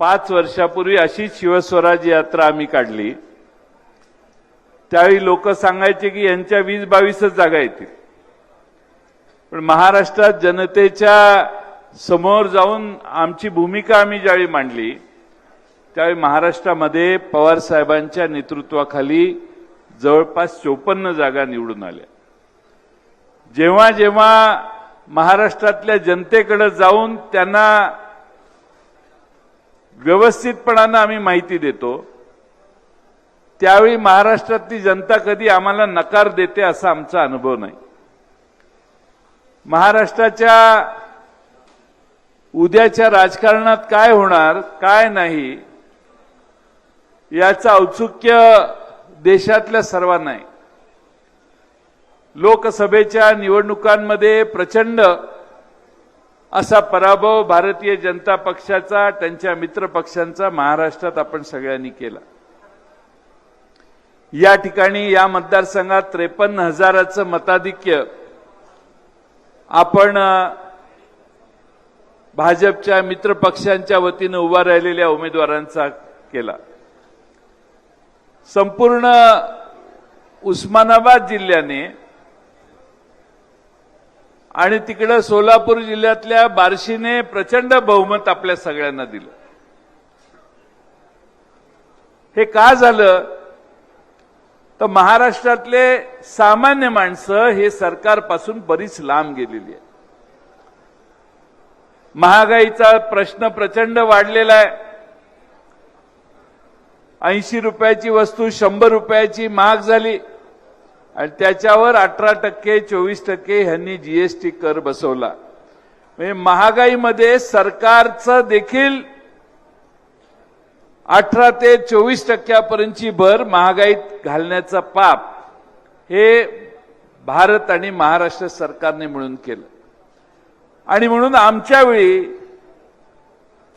पाच वर्षापूर्वी अशीच शिवस्वराज यात्रा आम्ही काढली. त्यावेळी लोक सांगायचे की यांच्या वीस बावीसच जागा येतील. पण महाराष्ट्रात जनतेच्या समोर जाऊन आमची भूमिका आम्ही ज्यावेळी मांडली त्यावेळी महाराष्ट्रामध्ये पवार साहेबांच्या नेतृत्वाखाली जवळपास चोपन्न जागा निवडून आल्या. जेव्हा जेव्हा महाराष्ट्रातल्या जनतेकडे जाऊन त्यांना व्यवस्थितपणानं आम्ही माहिती देतो त्यावेळी महाराष्ट्रातली जनता कधी आम्हाला नकार देते असा आमचा अनुभव नाही. महाराष्ट्राच्या उद्याच्या राजकारणात काय होणार काय नाही याचं औत्सुक्य देशातल्या सर्वांना आहे. लोकसभेच्या निवडणुकांमध्ये प्रचंड असा पराभव भारतीय जनता पक्षाचा त्यांच्या मित्र पक्षांचा महाराष्ट्रात आपण सगळ्यांनी केला. या ठिकाणी या मतदारसंघात त्रेपन्न हजाराचं मताधिक्य आपण भाजपच्या मित्र पक्षांच्या वतीनं उभा राहिलेल्या उमेदवारांचा केला. संपूर्ण उस्मानाबाद जिल्ह्याने आणि तिकडं सोलापूर जिल्ह्यातल्या बार्शीने प्रचंड बहुमत आपल्या सगळ्यांना दिलं. हे का झालं? तर महाराष्ट्रातले सामान्य माणसं हे सरकारपासून बरीच लांब गेलेली आहे महागाईचा प्रश्न प्रचंड वाढलेला आहे. ऐंशी रुपयाची वस्तू शंभर रुपयाची महाग झाली. आणि त्याच्यावर अठरा टक्के चोवीस टक्के ह्यांनी जीएसटी कर बसवला. म्हणजे महागाईमध्ये सरकारचं देखील अठरा ते चोवीस टक्क्यापर्यंतची भर महागाईत घालण्याचा पाप हे भारत आणि महाराष्ट्र सरकारने मिळून केलं. आणि म्हणून आमच्या वेळी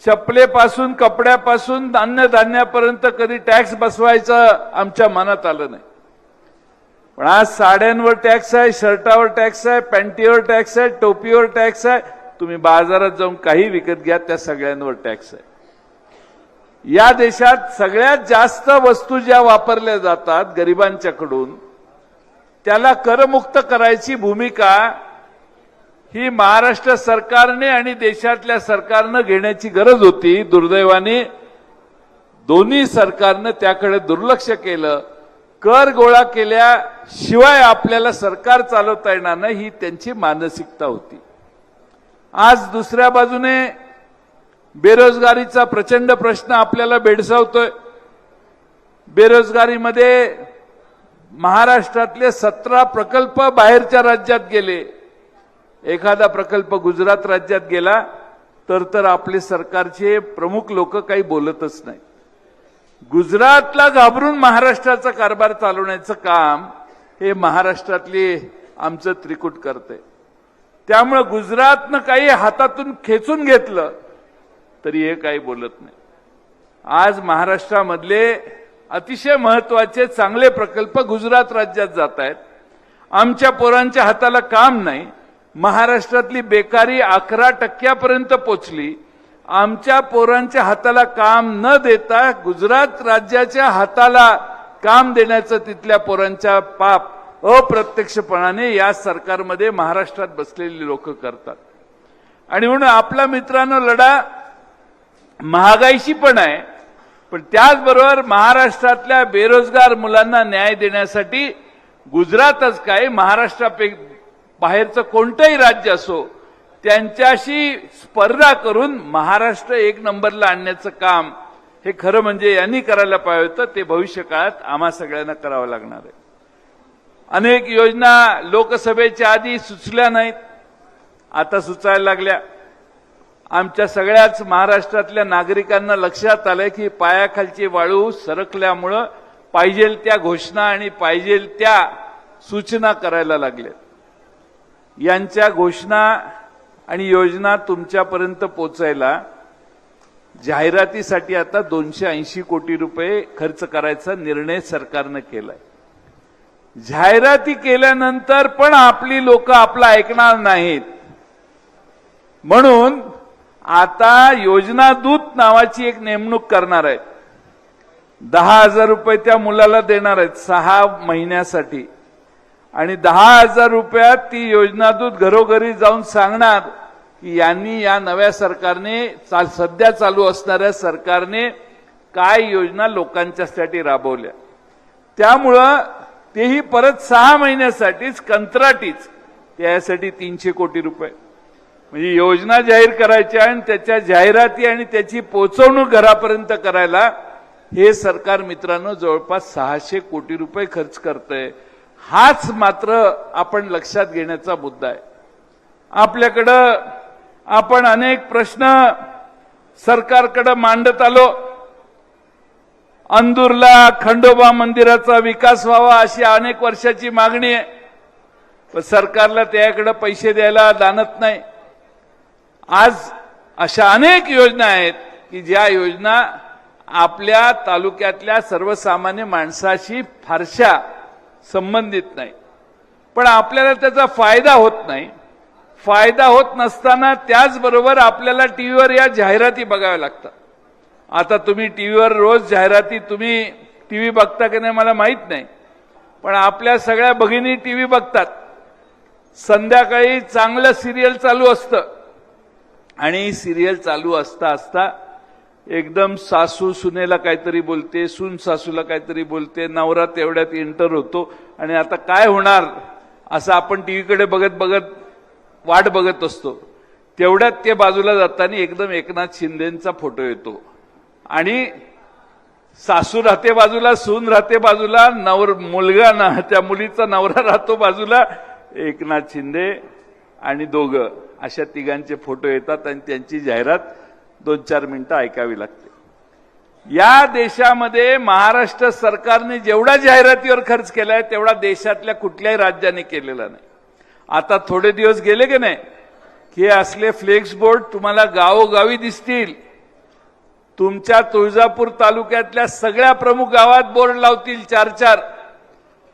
चपलेपासून कपड्यापासून अन्नधान्यापर्यंत कधी टॅक्स बसवायचं आमच्या मनात आलं नाही. पण आज साड्यांवर टॅक्स आहे शर्टावर टॅक्स आहे पॅन्टीवर टॅक्स आहे टोपीवर टॅक्स आहे. तुम्ही बाजारात जाऊन काही विकत घ्या त्या सगळ्यांवर टॅक्स आहे. या देशात सगळ्यात जास्त वस्तू ज्या वापरल्या जातात गरिबांच्याकडून त्याला करमुक्त करायची भूमिका ही महाराष्ट्र सरकारने आणि देशातल्या सरकारनं घेण्याची गरज होती. दुर्दैवाने दोन्ही सरकारनं त्याकडे दुर्लक्ष केलं. कर गोळा केल्याशिवाय आपल्याला सरकार चालवता येणार नाही ही त्यांची मानसिकता होती. आज दुसऱ्या बाजूने बेरोजगारीचा प्रचंड प्रश्न आपल्याला भेडसावतोय. बेरोजगारीमध्ये महाराष्ट्रातले सतरा प्रकल्प बाहेरच्या राज्यात गेले. एखादा प्रकल्प गुजरात राज्यात गेला तर तर आपले सरकारचे प्रमुख लोक काही बोलतच नाही गुजरातला घाबरून महाराष्ट्राचा कारभार चालवण्याचं काम हे महाराष्ट्रातली आमचं त्रिकूट करते त्यामुळं गुजरातनं काही हातातून खेचून घेतलं तरी हे काही बोलत नाही. आज महाराष्ट्रामधले अतिशय महत्त्वाचे चांगले प्रकल्प गुजरात राज्यात जात आहेत. आमच्या पोरांच्या हाताला काम नाही. महाराष्ट्रातली बेकारी अकरा टक्क्यापर्यंत पोचली. आमच्या पोरांच्या हाताला काम न देता गुजरात राज्याच्या हाताला काम देण्याचं तिथल्या पोरांच्या पाप अप्रत्यक्षपणाने या सरकारमध्ये महाराष्ट्रात बसलेली लोक करतात. आणि म्हणून आपला मित्रांनो लढा महागाईशी पण आहे पण त्याचबरोबर महाराष्ट्रातल्या बेरोजगार मुलांना न्याय देण्यासाठी गुजरातच काय महाराष्ट्रापैकी बाहेरचं कोणतंही राज्य असो त्यांच्याशी स्पर्धा करून महाराष्ट्र एक नंबरला आणण्याचं काम हे खरं म्हणजे यांनी करायला पाहिजे होतं. ते भविष्य काळात आम्हा सगळ्यांना करावं लागणार आहे. अनेक योजना लोकसभेच्या आधी सुचल्या नाहीत. आता सुचायला लागल्या. आमच्या सगळ्याच महाराष्ट्रातल्या नागरिकांना लक्षात आलंय की पायाखालची वाळू सरकल्यामुळं पाहिजेल त्या घोषणा आणि पाहिजेल त्या सूचना करायला लागल्या. यांच्या घोषणा आणि योजना तुमच्यापर्यंत पोचायला जाहिरातीसाठी आता दोनशे ऐंशी कोटी रुपये खर्च करायचा निर्णय सरकारनं केलाय. जाहिराती केल्यानंतर पण आपली लोक आपलं ऐकणार नाहीत. म्हणून आता योजना दूत नावाची एक नेमणूक करणार आहेत. दहा हजार रुपये त्या मुलाला देणार आहेत सहा महिन्यासाठी. आणि दहा हजार रुपयात ती योजना दूत घरोघरी जाऊन सांगणार. की यांनी या नव्या सरकारने चाल सध्या चालू असणाऱ्या सरकारने काय योजना लोकांच्यासाठी राबवल्या. त्यामुळं तेही परत सहा महिन्यासाठीच कंत्राटीच त्यासाठी तीनशे कोटी रुपये. म्हणजे योजना जाहीर करायच्या आणि त्याच्या जाहिराती आणि त्याची पोचवणूक घरापर्यंत करायला हे सरकार मित्रांनो जवळपास सहाशे कोटी रुपये खर्च करतंय. हाच मात्र आपण लक्षात घेण्याचा मुद्दा आहे. आपल्याकडं आपण अनेक प्रश्न सरकारकडे मांडत आलो. अंदूरला खंडोबा मंदिराचा विकास व्हावा अशी अनेक वर्षाची मागणी आहे. पण सरकारला त्याकडे पैसे द्यायला जाणत नाही. आज अशा अनेक योजना आहेत की ज्या योजना आपल्या तालुक्यातल्या सर्वसामान्य माणसाशी फारशा संबंधित नाही. पण आपल्याला त्याचा फायदा होत नाही. फायदा होत नसताना त्याचबरोबर आपल्याला टीव्हीवर या जाहिराती बघाव्या लागतात. आता तुम्ही टीव्हीवर रोज जाहिराती तुम्ही टीव्ही बघता की नाही मला माहीत नाही. पण आपल्या सगळ्या भगिनी टीव्ही बघतात. संध्याकाळी चांगलं सिरियल चालू असतं. आणि सिरियल चालू असता असता एकदम सासू सुनेला काहीतरी बोलते सून सासूला काहीतरी बोलते नवरा तेवढ्यात एंटर होतो. आणि आता काय होणार? असं आपण टीव्हीकडे बघत बघत वाट बघत असतो. तेवढ्यात ते बाजूला जाताना एकदम एकनाथ शिंदेचा फोटो येतो. आणि सासू राहते बाजूला सून राहते बाजूला नवर मुलगा ना त्या मुलीचा नवरा राहतो बाजूला एकनाथ शिंदे आणि दोघं. अशा तिघांचे फोटो येतात आणि त्यांची जाहिरात दोन चार मिनिटं ऐकावी लागते. या देशामध्ये महाराष्ट्र सरकारने जेवढा जाहिरातीवर खर्च केलाय तेवढा देशातल्या कुठल्याही राज्याने केलेला नाही. आता थोडे दिवस गेले की नाही? की हे असले फ्लेक्स बोर्ड तुम्हाला गावोगावी दिसतील. तुमच्या तुळजापूर तालुक्यातल्या सगळ्या प्रमुख गावात बोर्ड लावतील चार चार.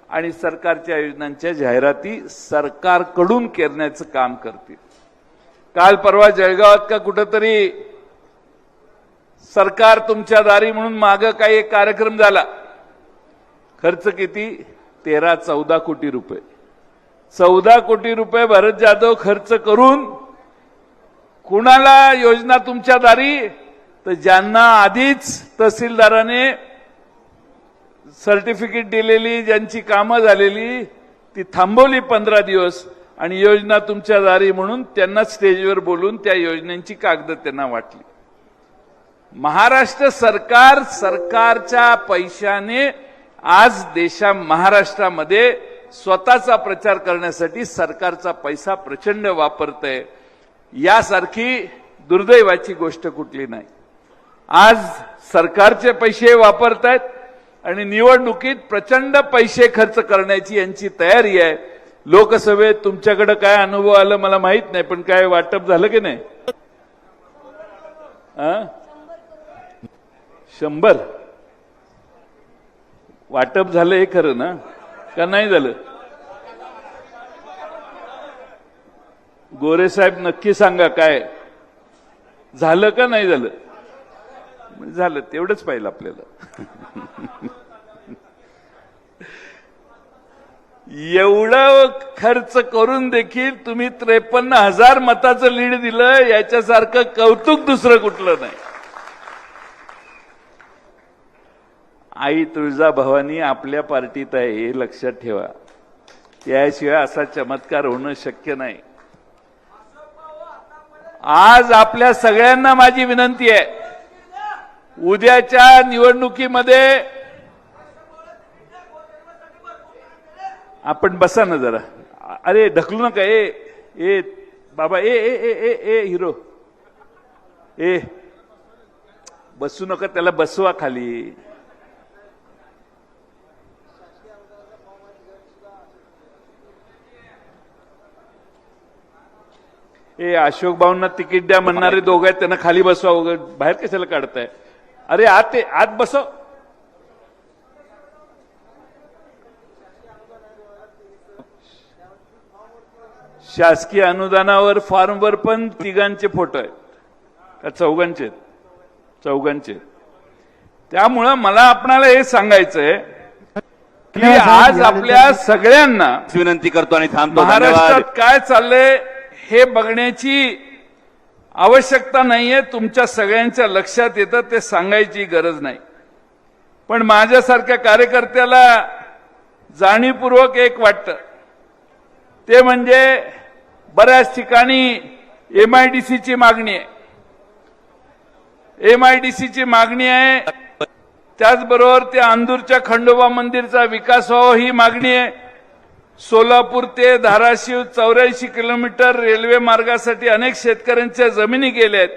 आणि सरकारच्या योजनांच्या जाहिराती सरकारकडून करण्याचं काम करतील. काल परवा जळगावात का कुठंतरी सरकार तुमच्या दारी म्हणून माग काही एक कार्यक्रम झाला. खर्च किती? तेरा चौदा कोटी रुपये. चौदा कोटी रुपये भरत जाधव खर्च करून कुणाला योजना तुमच्या दारी? तर ज्यांना आधीच तहसीलदाराने सर्टिफिकेट दिलेली ज्यांची कामं झालेली ती थांबवली पंधरा दिवस आणि योजना तुमच्या दारी म्हणून त्यांना स्टेजवर बोलून त्या योजनेची कागद त्यांना वाटली. महाराष्ट्र सरकार सरकारच्या पैशाने आज देशा महाराष्ट्रामध्ये स्वतःचा प्रचार करण्यासाठी सरकारचा पैसा प्रचंड वापरतंय. यासारखी दुर्दैवाची गोष्ट कुठली नाही. आज सरकारचे पैसे वापरतायत आणि निवडणुकीत प्रचंड पैसे खर्च करण्याची यांची तयारी आहे. लोकसभेत तुमच्याकडे काय अनुभव आलं मला माहीत नाही पण काय वाटप झालं की नाही? शंभर. वाटप झालं हे खरं ना? का नाही झालं? गोरे साहेब नक्की सांगा काय? झालं का नाही झालं? म्हणजे झालं तेवढंच पाहिलं आपल्याला. एवढं खर्च करून देखील तुम्ही त्रेपन्न हजार मताचं लीड दिलं याच्यासारखं कौतुक दुसरं कुठलं नाही. आई तुळजा भवानी आपल्या पार्टीत आहे हे लक्षात ठेवा. त्याशिवाय असा चमत्कार होणं शक्य नाही. आज आपल्या सगळ्यांना माझी विनंती आहे. उद्याच्या निवडणुकीमध्ये आपण बसा ना जरा. अरे ढकलू नका. ए ए बाबा ए ए ए ए ए हिरो. ए बसू नका त्याला बसवा खाली. ए अशोक भाऊंना तिकीट द्या म्हणणारे दोघं आहेत त्यांना खाली बसवा वगैरे. बाहेर कशाला काढताय? अरे आत ते आत बसव. शासकीय अनुदानावर फॉर्मवर पण तिघांचे फोटो आहेत. का चौघांचे आहेत? चौघांचे आहेत. त्यामुळं मला आपणाला हे सांगायचंय की आज आपल्या सगळ्यांना विनंती करतो आणि थांबतो. महाराष्ट्रात काय चाललंय? हे बघण्याची आवश्यकता नाहीये तुमच्या सगळ्यांच्या लक्षात येतं ते सांगायची गरज नाही. पण माझ्यासारख्या कार्यकर्त्याला जाणीवपूर्वक एक वाटतं. ते म्हणजे बऱ्याच ठिकाणी एमआयडीसीची मागणी आहे. एमआयडीसीची मागणी आहे त्याचबरोबर त्या अंदूरच्या खंडोबा मंदिरचा विकास व्हावा ही मागणी आहे. सोलापूर ते धाराशिव चौऱ्याऐंशी किलोमीटर रेल्वे मार्गासाठी अनेक शेतकऱ्यांच्या जमिनी गेल्या आहेत.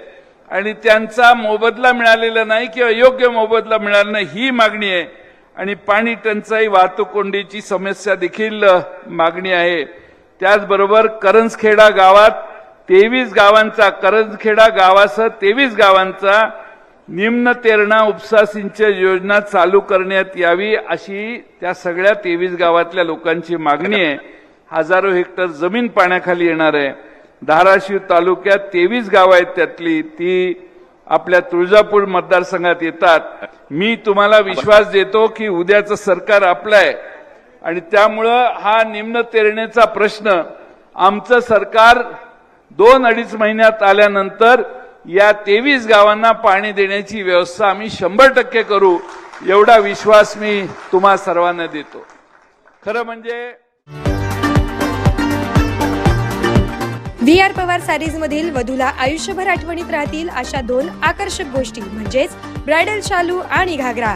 आणि त्यांचा मोबदला मिळालेला नाही किंवा योग्य मोबदला मिळाला नाही ही मागणी आहे. आणि पाणी टंचाई वाहतूक कोंडीची समस्या देखील मागणी आहे. त्याचबरोबर करंजखेडा गावात तेवीस गावांचा करंजखेडा गावासह तेवीस गावांचा निम्न तेरणा उपसा सिंचन योजना चालू करण्यात यावी अशी त्या सगळ्या तेवीस गावातल्या लोकांची मागणी आहे. हजारो हेक्टर जमीन पाण्याखाली येणार आहे. धाराशिव तालुक्यात तेवीस गावं आहेत त्यातली. ती आपल्या तुळजापूर मतदारसंघात येतात. मी तुम्हाला विश्वास देतो की उद्याचं सरकार आपलं आहे. आणि त्यामुळं हा निम्न तेरणेचा प्रश्न आमचं सरकार दोन अडीच महिन्यात आल्यानंतर या तेवीस गावांना पाणी देण्याची व्यवस्था आम्ही शंभर टक्के करू एवढा विश्वास मी तुम्हा सर्वांना देतो. खरं म्हणजे व्ही आर पवार सॅरीज मधील वधूला आयुष्यभर आठवणीत राहतील अशा दोन आकर्षक गोष्टी म्हणजेच ब्रायडल शालू आणि घागरा.